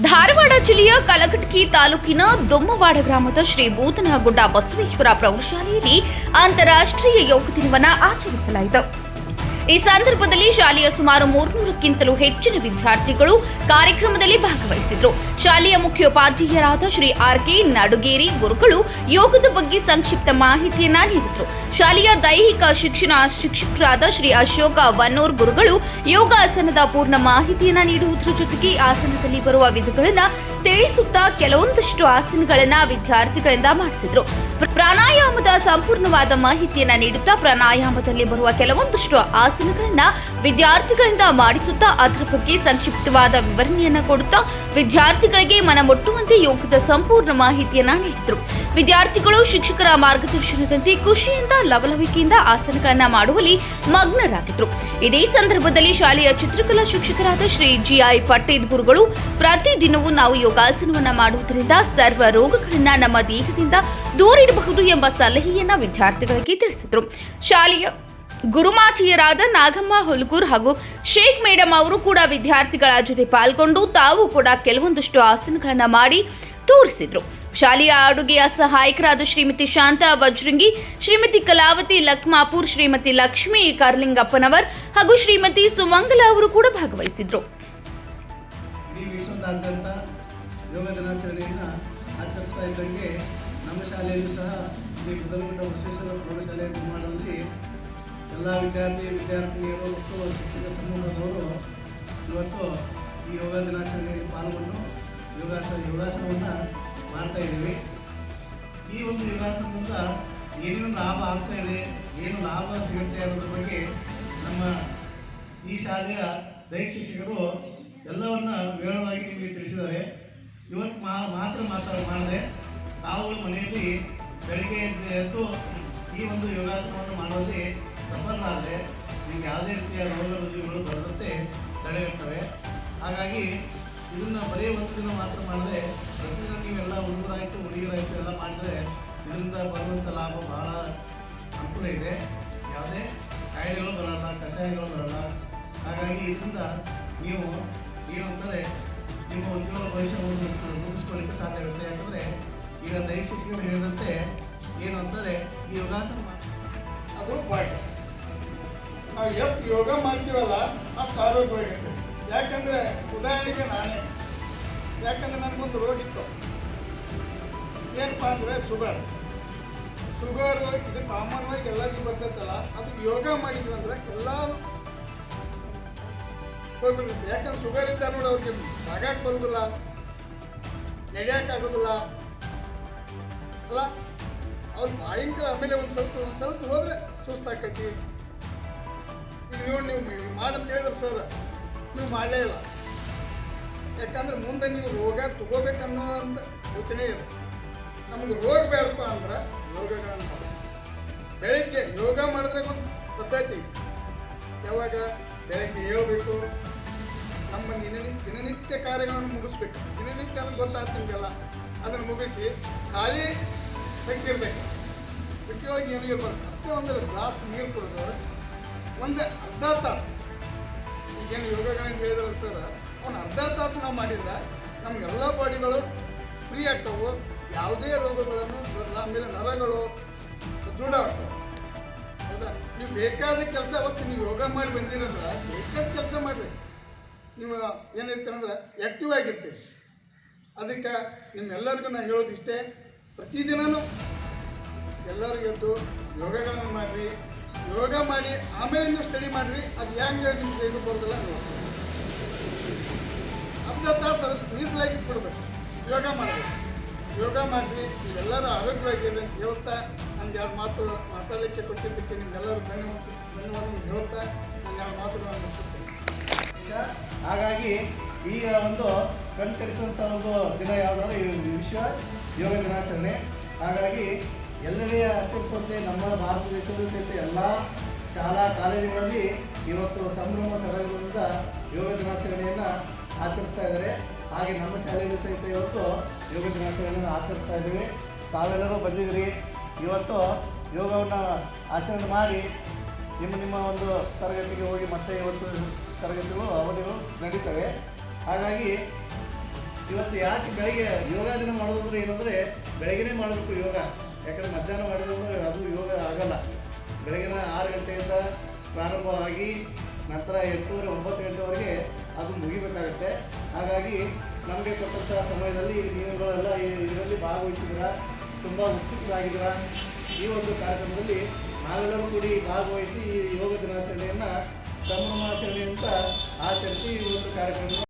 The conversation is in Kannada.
ಧಾರವಾಡ ಜಿಲ್ಲೆಯ ಕಲಘಟಕಿ ತಾಲೂಕಿನ ದೊಮ್ಮವಾಡ ಗ್ರಾಮದ ಶ್ರೀ ಭೂತನಗುಡ್ಡ ಬಸವೇಶ್ವರ ಪ್ರೌಢಶಾಲೆಯಲ್ಲಿ ಅಂತಾರಾಷ್ಟ್ರೀಯ ಯೋಗ ದಿನವನ್ನು ಆಚರಿಸಲಾಯಿತು. ಈ ಸಂದರ್ಭದಲ್ಲಿ ಶಾಲೆಯ ಸುಮಾರು ಮೂರ್ನೂರಕ್ಕಿಂತಲೂ ಹೆಚ್ಚಿನ ವಿದ್ಯಾರ್ಥಿಗಳು ಕಾರ್ಯಕ್ರಮದಲ್ಲಿ ಭಾಗವಹಿಸಿದ್ರು. ಶಾಲೆಯ ಮುಖ್ಯೋಪಾಧ್ಯಾಯರಾದ ಶ್ರೀ ಆರ್ ಕೆ ನಡುಗೇರಿ ಗುರುಗಳು ಯೋಗದ ಬಗ್ಗೆ ಸಂಕ್ಷಿಪ್ತ ಮಾಹಿತಿಯನ್ನ ನೀಡಿದ್ರು. ಶಾಲೆಯ ದೈಹಿಕ ಶಿಕ್ಷಣ ಶಿಕ್ಷಕರಾದ ಶ್ರೀ ಅಶೋಕ ವನ್ನೂರ್ ಗುರುಗಳು ಯೋಗಾಸನದ ಪೂರ್ಣ ಮಾಹಿತಿಯನ್ನ ನೀಡುವುದರ ಜೊತೆಗೆ ಆಸನದಲ್ಲಿ ಬರುವ ವಿಧಗಳನ್ನ ತಿಳಿಸುತ್ತಾ ಕೆಲವೊಂದಷ್ಟು ಆಸನಗಳನ್ನ ವಿದ್ಯಾರ್ಥಿಗಳಿಂದ ಮಾಡಿಸಿದ್ರು. ಪ್ರಾಣಾಯಾಮದ ಸಂಪೂರ್ಣವಾದ ಮಾಹಿತಿಯನ್ನ ನೀಡುತ್ತಾ ಪ್ರಾಣಾಯಾಮದಲ್ಲಿ ಬರುವ ಕೆಲವೊಂದಷ್ಟು ಆಸನಗಳನ್ನ ವಿದ್ಯಾರ್ಥಿಗಳಿಂದ ಮಾಡಿಸುತ್ತಾ ಅದರ ಬಗ್ಗೆ ಸಂಕ್ಷಿಪ್ತವಾದ ವಿವರಣೆಯನ್ನ ಕೊಡುತ್ತಾ ವಿದ್ಯಾರ್ಥಿಗಳಿಗೆ ಮನಮುಟ್ಟುವಂತೆ ಯೋಗದ ಸಂಪೂರ್ಣ ಮಾಹಿತಿಯನ್ನ ನೀಡಿದ್ರು. ವಿದ್ಯಾರ್ಥಿಗಳು, ಶಿಕ್ಷಕರ ಮಾರ್ಗದರ್ಶನದಂತೆ ಖುಷಿಯಿಂದ, ಲವಲವಿಕೆಯಿಂದ ಆಸನಗಳನ್ನ ಮಾಡುವಲ್ಲಿ ಮಗ್ನರಾಗಿದ್ರು. ಇದೇ ಸಂದರ್ಭದಲ್ಲಿ ಶಾಲೆಯ ಚಿತ್ರಕಲಾ ಶಿಕ್ಷಕರಾದ ಶ್ರೀ ಜಿಐ ಪಟೇಲ್ ಗುರುಗಳು, ಪ್ರತಿದಿನವೂ ನಾವು ಯೋಗಾಸನವನ್ನ ಮಾಡುವುದರಿಂದ ಸರ್ವ ರೋಗಗಳನ್ನ ನಮ್ಮ ದೇಹದಿಂದ ದೂರಿಡಬಹುದು ಎಂಬ ಸಲಹೆಯನ್ನ ವಿದ್ಯಾರ್ಥಿಗಳಿಗೆ ತಿಳಿಸಿದ್ರು. ಶಾಲೆಯ ಗುರುಮಾಚಿಯರಾದ ನಾಗಮ್ಮ ಹುಲ್ಗೂರ್ ಹಾಗೂ ಶೇಖ್ ಮೇಡಮ್ ಅವರು ಕೂಡ ವಿದ್ಯಾರ್ಥಿಗಳ ಜೊತೆ ಪಾಲ್ಗೊಂಡು ತಾವು ಕೂಡ ಕೆಲವೊಂದಷ್ಟು ಆಸನಗಳನ್ನು ಮಾಡಿ ತೋರಿಸಿದ್ರು. ಶಾಲೆಯ ಅಡುಗೆಯ ಸಹಾಯಕರಾದ ಶ್ರೀಮತಿ ಶಾಂತಾ ವಜ್ರಂಗಿ, ಶ್ರೀಮತಿ ಕಲಾವತಿ ಲಕ್ಮಾಪುರ್, ಶ್ರೀಮತಿ ಲಕ್ಷ್ಮೀ ಕಾರ್ಲಿಂಗಪ್ಪನವರ್ ಹಾಗೂ ಶ್ರೀಮತಿ ಸುಮಂಗಲ ಅವರು ಕೂಡ ಭಾಗವಹಿಸಿದ್ರು. ಯೋಗ ದಿನಾಚರಣೆಯನ್ನು ಆಚರಿಸ್ತಾ ಇದ್ದಂಗೆ ನಮ್ಮ ಶಾಲೆಯಲ್ಲೂ ಸಹ ಶ್ರೀ ಬುಧಗುಡ್ಡ ಬಸವೇಶ್ವರ ಪ್ರೌಢಶಾಲೆಯ ನಿರ್ಮಾಣದಲ್ಲಿ ಎಲ್ಲ ವಿದ್ಯಾರ್ಥಿ, ವಿದ್ಯಾರ್ಥಿನಿಯರು ಮತ್ತು ಶಿಕ್ಷಕ ಸಮೂಹದವರು ಇವತ್ತು ಈ ಯೋಗ ದಿನಾಚರಣೆಯಲ್ಲಿ ಪಾಲ್ಗೊಂಡು ಯೋಗಾಸನ ಯೋಗಾಸನವನ್ನು ಮಾಡ್ತಾ ಇದ್ದೀವಿ. ಈ ಒಂದು ಯೋಗಾಸನದಿಂದ ಏನೇನು ಲಾಭ ಆಗ್ತಾ ಇದೆ, ಏನು ಲಾಭ ಸಿಗುತ್ತೆ ಅನ್ನೋದ್ರ ಬಗ್ಗೆ ನಮ್ಮ ಈ ಶಾಲೆಯ ದೈಹಿಕ ಶಿಕ್ಷಕರು ಎಲ್ಲವನ್ನ ವಿವರವಾಗಿ ನಿಮಗೆ ತಿಳಿಸಿದ್ದಾರೆ. ಇವತ್ತು ಮಾ, ಮಾತ್ರ ಮಾತಾಡ ಮಾಡಿದೆ ನಾವು ಮನೆಯಲ್ಲಿ ಬೆಳಿಗ್ಗೆ ಎದ್ದು ಎದ್ದು ಈ ಒಂದು ಯೋಗಾಸನವನ್ನು ಮಾಡುವಲ್ಲಿ ಆದರೆ ನಿಮಗೆ ಯಾವುದೇ ರೀತಿಯ ರೋಗ ರುಜುಗಳು ಬರದಂತೆ ತಡೆಯುತ್ತವೆ. ಹಾಗಾಗಿ ಇದನ್ನ ಬರೀ ದಿನ ಮಾತ್ರ ಮಾಡಿದ್ರೆ ಪ್ರತಿದಿನ ನೀವೆಲ್ಲ ಹುಡುಗರಾಯಿತು ಹುಡುಗಿಯರಾಯಿತು ಎಲ್ಲ ಮಾಡಿದ್ರೆ ಇದರಿಂದ ಬರುವಂಥ ಲಾಭ ಬಹಳ ಅನುಕೂಲ ಇದೆ. ಯಾವುದೇ ಕಾಯಿಲೆಗಳು ಬರಲ್ಲ, ಕಷಾಯಗಳು ಬರಲ್ಲ. ಹಾಗಾಗಿ ಇದರಿಂದ ನೀವು ಏನು ಅಂತಾರೆ ನಿಮ್ಮ ಉದ್ಯೋಗ ಭವಿಷ್ಯವನ್ನು ರೂಪಿಸ್ಕೊಳ್ಳಿಕ್ಕೆ ಸಾಧ್ಯ ಆಗುತ್ತೆ. ಯಾಕಂದರೆ ಈಗ ದೈಹಿಕ ಶಿಕ್ಷಕರು ಹೇಳಿದಂತೆ ಏನು ಅಂತಾರೆ ಈ ಯೋಗಾಸನ ಅದು ಪಾಯಿಂಟ್ ನಾವು ಎಷ್ಟು ಯೋಗ ಮಾಡ್ತೀವಲ್ಲ, ಅಷ್ಟು ಆರೋಗ್ಯವಾಗಿರುತ್ತೆ. ಯಾಕಂದ್ರೆ ಉದಾಹರಣೆಗೆ ನಾನೇ. ಯಾಕಂದ್ರೆ ನನಗೊಂದು ರೋಗ ಇತ್ತು. ಏನಪ್ಪ ಅಂದರೆ ಶುಗರ್ ಶುಗರ್ ಇದು ಕಾಮನ್ವಾಗಿ ಎಲ್ಲರಿಗೂ ಬರ್ತೈತಲ್ಲ, ಅದಕ್ಕೆ ಯೋಗ ಮಾಡಿದ್ರು ಅಂದ್ರೆ ಎಲ್ಲರೂ ಹೋಗ್ಬಿಡುತ್ತೆ. ಯಾಕಂದ್ರೆ ಶುಗರ್ ಇದ್ದ ನೋಡಿ ಅವ್ರಿಗೆ ಸಾಗಕ್ಕೆ ಬರೋದಿಲ್ಲ ನಡೆಯೋಕ್ಕಾಗೋದಿಲ್ಲ ಅಲ್ಲ, ಅವ್ರು ಭಯಂಕರ ಆಮೇಲೆ ಒಂದು ಸ್ವಲ್ಪ ಒಂದು ಸ್ವಲ್ಪ ಹೋದ್ರೆ ಸುಸ್ತಾಕೈತಿ ಈಗ ನೋಡಿ ನೀವು ಮಾಡಂತ ಹೇಳಿದ್ರು ಸರ್ ನೀವು ಮಾಡಲೇ ಇಲ್ಲ. ಯಾಕಂದ್ರೆ ಮುಂದೆ ನೀವು ರೋಗ ತಗೋಬೇಕನ್ನೋ ಅಂತ ಯೋಚನೆ ಇದೆ. ನಮಗೆ ರೋಗ ಬೇಡಪ್ಪ ಅಂದ್ರೆ ಯೋಗಗಳನ್ನು ಬೆಳಿಗ್ಗೆ ಯೋಗ ಮಾಡಿದ್ರೆ ಒಂದು ಪದ್ಧತಿ ಯಾವಾಗ? ಬೆಳಗ್ಗೆ ಏಳಬೇಕು. ನಮ್ಮ ದಿನನಿತ್ಯ ದಿನನಿತ್ಯ ಕಾರ್ಯಗಳನ್ನು ಮುಗಿಸ್ಬೇಕು. ದಿನನಿತ್ಯ ಅನ್ನೋದು ಗೊತ್ತಾಗ್ತಿಂಗಲ್ಲ ಅದನ್ನು ಮುಗಿಸಿ ಖಾಲಿ ತೆಗ್ದಿರ್ಬೇಕು. ಮುಖ್ಯವಾಗಿ ಏನಿಗೆ ಬರುತ್ತೆ? ಅಷ್ಟೇ ಒಂದು ಗ್ಲಾಸ್ ನೀರು ಕುಡಿದವ್ರೆ ಒಂದು ಅರ್ಧ ತಾಸು. ಈಗೇನು ಯೋಗಗಳನ್ನು ಹೇಳಿದ್ರು ಸರ್. ಅವ್ನು ಅರ್ಧ ತಾಸು ನಾವು ಮಾಡಿದ್ರೆ ನಮಗೆಲ್ಲ ಬಾಡಿಗಳು ಫ್ರೀ ಆಗ್ತವೆ. ಯಾವುದೇ ರೋಗಗಳನ್ನು ಆಮೇಲೆ ನರಗಳು ಸದೃಢ ಆಗ್ತವೆ. ಹೌದಾ? ನೀವು ಬೇಕಾದ ಕೆಲಸ ಅವತ್ತು ನೀವು ಯೋಗ ಮಾಡಿ ಬಂದಿರಂದ್ರೆ ಬೇಕಾದ ಕೆಲಸ ಮಾಡಿರಿ. ನೀವು ಏನಿರ್ತೀರಂದ್ರೆ ಆ್ಯಕ್ಟಿವ್ ಆಗಿರ್ತೀರಿ. ಅದಕ್ಕೆ ನಿಮ್ಮೆಲ್ಲರಿಗೂ ನಾನು ಹೇಳೋದು ಇಷ್ಟೇ ಪ್ರತಿದಿನನೂ ಎಲ್ಲರೂ ಎದ್ದು ಯೋಗಗಳನ್ನು ಮಾಡಿರಿ. ಯೋಗ ಮಾಡಿ ಆಮೇಲೆ ನೀವು ಸ್ಟಡಿ ಮಾಡಿರಿ. ಅದು ಹೆಂಗೆ ನಿಮ್ಗೆ ಇದು ಬರೋದಿಲ್ಲ ನೋಡಿ ಅರ್ಧ ತಾಸು ಮೀಸಲಾಗಿ ಕೊಡಬೇಕು. ಯೋಗ ಮಾಡಬೇಕು. ಯೋಗ ಮಾಡಿರಿ ಆರೋಗ್ಯವಾಗಿ ಆರೋಗ್ಯವಾಗಿರಿ ಅಂತ ಹೇಳ್ತಾ ನಂದು ಎರಡು ಮಾತು ಮಾತಾಡಲಿಕ್ಕೆ ಕೊಟ್ಟಿದ್ದಕ್ಕೆ ನಿಮ್ಗೆಲ್ಲರೂ ಧನ್ಯವಾದ ಧನ್ಯವಾದ ಹೇಳ್ತಾ ನಾನು ಎರಡು ಮಾತುಗಳನ್ನು ಹಾಗಾಗಿ ಈಗ ಒಂದು ಕಣ್ಕರಿಸುವಂಥ ಒಂದು ದಿನ ಯಾವುದಾದ್ರೂ ಈ ವಿಶ್ವ ಯೋಗ ದಿನಾಚರಣೆ. ಹಾಗಾಗಿ ಎಲ್ಲರೇ ಆಚರಿಸುವಂತೆ ನಮ್ಮ ಭಾರತ ದೇಶದ ಸಹಿತ ಎಲ್ಲ ಶಾಲಾ ಕಾಲೇಜುಗಳಲ್ಲಿ ಇವತ್ತು ಸಂಭ್ರಮ ಸಡಗರದಿಂದ ಯೋಗ ದಿನಾಚರಣೆಯನ್ನು ಆಚರಿಸ್ತಾ ಇದ್ದಾರೆ. ಹಾಗೆ ನಮ್ಮ ಶಾಲೆಯಲ್ಲೂ ಸಹಿತ ಇವತ್ತು ಯೋಗ ದಿನಾಚರಣೆಯನ್ನು ಆಚರಿಸ್ತಾ ಇದ್ದೀವಿ. ತಾವೆಲ್ಲರೂ ಬಂದಿದ್ದೀರಿ. ಇವತ್ತು ಯೋಗವನ್ನು ಆಚರಣೆ ಮಾಡಿ ನಿಮ್ಮ ನಿಮ್ಮ ಒಂದು ತರಗತಿಗೆ ಹೋಗಿ ಮತ್ತೆ ಇವತ್ತು ತರಗತಿಗಳು, ಅವಧಿಗಳು ನಡೀತವೆ. ಹಾಗಾಗಿ ಇವತ್ತು ಯಾಕೆ ಬೆಳಗ್ಗೆ ಯೋಗ ದಿನ ಮಾಡೋದಂದ್ರೆ ಏನಂದರೆ ಬೆಳಗ್ಗೆನೇ ಮಾಡಬೇಕು ಯೋಗ. ಯಾಕಂದರೆ ಮಧ್ಯಾಹ್ನ ಮಾಡಿದ್ರೆ ಅದು ಯೋಗ ಆಗಲ್ಲ. ಬೆಳಗಿನ ಆರು ಗಂಟೆಯಿಂದ ಪ್ರಾರಂಭವಾಗಿ ನಂತರ ಎಂಟೂವರೆ, ಒಂಬತ್ತು ಗಂಟೆವರೆಗೆ ಅದು ಮುಗಿಬೇಕಾಗುತ್ತೆ. ಹಾಗಾಗಿ ನಮಗೆ ಕೊಟ್ಟಂತಹ ಸಮಯದಲ್ಲಿ ನೀವುಗಳೆಲ್ಲ ಇದರಲ್ಲಿ ಭಾಗವಹಿಸಿದ್ದೀರಾ? ತುಂಬ ಉತ್ಸುಕರಾಗಿದ್ದೀರಾ? ಈ ಒಂದು ಕಾರ್ಯಕ್ರಮದಲ್ಲಿ ನಾವೆಲ್ಲರೂ ಕೂಡಿ ಭಾಗವಹಿಸಿ ಈ ಯೋಗ ದಿನಾಚರಣೆಯನ್ನು ಅಂತ ಆಚರಿಸಿ ಈ ಒಂದು ಕಾರ್ಯಕ್ರಮ